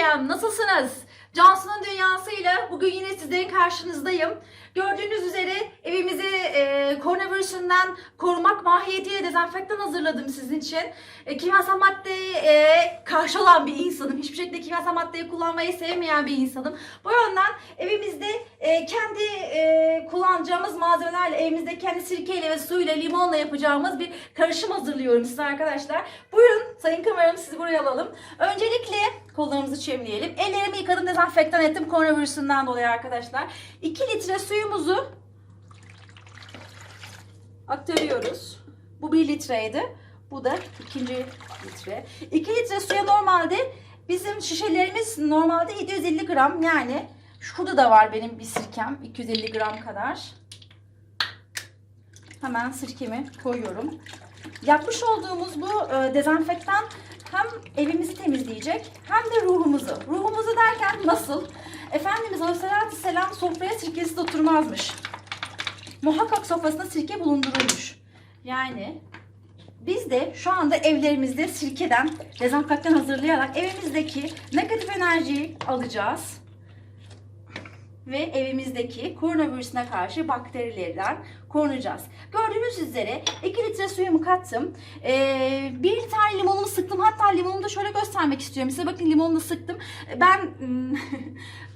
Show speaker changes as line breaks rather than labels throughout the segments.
Türkiye'm nasılsınız? Cansu'nun dünyasıyla bugün yine sizlerin karşınızdayım. Gördüğünüz üzere evimizi e, koronavirüsünden korumak mahiyetiyle dezenfektan hazırladım sizin için. E, kimyasal maddeye e, karşı olan bir insanım. Hiçbir şekilde kimyasal maddeyi kullanmayı sevmeyen bir insanım. Bu yönden evimizde e, kendi e, kullanacağımız malzemelerle, evimizde kendi sirkeyle ve suyla, limonla yapacağımız bir karışım hazırlıyorum size arkadaşlar. Buyurun sayın kameram sizi buraya alalım. Öncelikle kollarımızı çemleyelim. Ellerimi yıkadım, dezenfektan ettim koronavirüsünden dolayı arkadaşlar. 2 litre suyumuzu aktarıyoruz. Bu 1 litreydi. Bu da ikinci litre. 2 litre suya normalde bizim şişelerimiz normalde 750 gram yani şurada da var benim bir sirkem 250 gram kadar. Hemen sirkemi koyuyorum. Yapmış olduğumuz bu e, dezenfektan hem evimizi temizleyecek hem de ruhumuzu. Ruhumuzu derken nasıl? Efendimiz Aleyhisselatü Selam sofraya sirkesiz oturmazmış. Muhakkak sofrasında sirke bulundurulmuş. Yani biz de şu anda evlerimizde sirkeden dezenfektan hazırlayarak evimizdeki negatif enerjiyi alacağız ve evimizdeki koronavirüsüne karşı bakterilerden korunacağız. Gördüğünüz üzere 2 litre suyumu kattım. Ee, bir tane limonumu sıktım. Hatta limonumu da şöyle göstermek istiyorum. Size bakın limonunu sıktım. Ben hmm,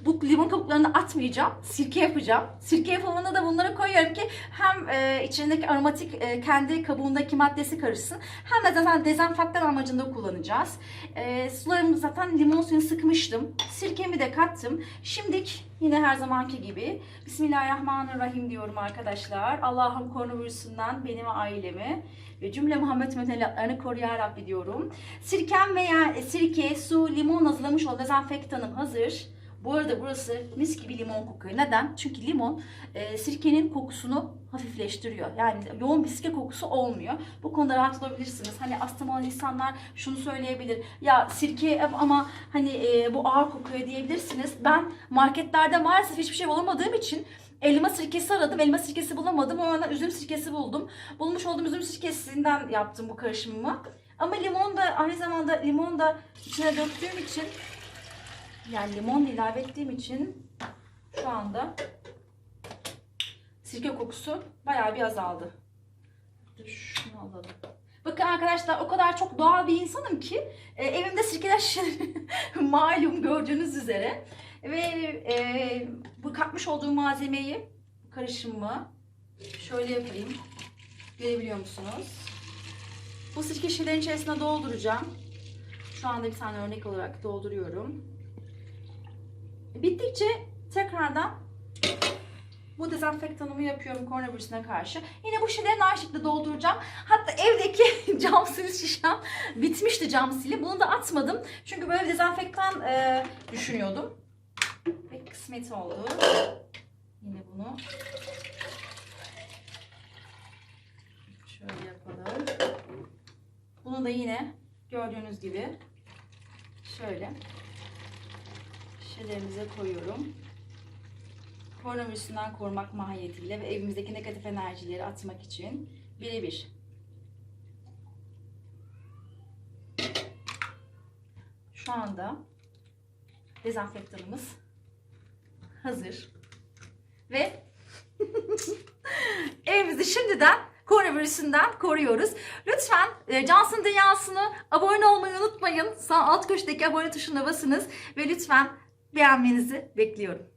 bu limon kabuklarını atmayacağım. Sirke yapacağım. Sirke yapımında da bunları koyuyorum ki hem e, içindeki aromatik e, kendi kabuğundaki maddesi karışsın. Hem de zaten dezenfektan amacında kullanacağız. E, sularımı zaten limon suyunu sıkmıştım. Sirkemi de kattım. Şimdilik yine her zamanki gibi Bismillahirrahmanirrahim diyorum arkadaşlar. Allah'ım koronavirüsünden beni ve ailemi ve cümle Muhammed Metelatlarını koru ya Rabbi diyorum. Sirkem veya e, sirke, su, limon hazırlamış olduğum dezenfektanım hazır. Bu arada burası mis gibi limon kokuyor. Neden? Çünkü limon e, sirkenin kokusunu hafifleştiriyor. Yani yoğun bir sirke kokusu olmuyor. Bu konuda rahat olabilirsiniz. Hani astım olan insanlar şunu söyleyebilir. Ya sirke ama hani e, bu ağır kokuyor diyebilirsiniz. Ben marketlerde maalesef hiçbir şey bulamadığım için elma sirkesi aradım. Elma sirkesi bulamadım. O yüzden üzüm sirkesi buldum. Bulmuş olduğum üzüm sirkesinden yaptım bu karışımımı. Ama limon da aynı zamanda limon da içine döktüğüm için yani limon ilave ettiğim için şu anda sirke kokusu bayağı bir azaldı. Şunu alalım. Bakın arkadaşlar o kadar çok doğal bir insanım ki e, evimde sirkeler şişeleri malum gördüğünüz üzere. Ve e, bu katmış olduğum malzemeyi, karışımı şöyle yapayım. Görebiliyor musunuz? Bu sirke şişelerin içerisine dolduracağım. Şu anda bir tane örnek olarak dolduruyorum. Bittikçe tekrardan bu dezenfektanımı yapıyorum koronavirüsüne karşı. Yine bu şişeleri şekilde dolduracağım. Hatta evdeki cam sil şişem bitmişti cam sili. Bunu da atmadım. Çünkü böyle dezenfektan e, düşünüyordum. Ve kısmet oldu. Yine bunu şöyle yapalım. Bunu da yine gördüğünüz gibi şöyle şişelerimize koyuyorum. Koronavirüsünden korumak mahiyetiyle ve evimizdeki negatif enerjileri atmak için birebir. Şu anda dezenfektanımız hazır. Ve evimizi şimdiden koronavirüsünden koruyoruz. Lütfen e, Cansın Dünyası'nı abone olmayı unutmayın. Sağ alt köşedeki abone tuşuna basınız ve lütfen beğenmenizi bekliyorum.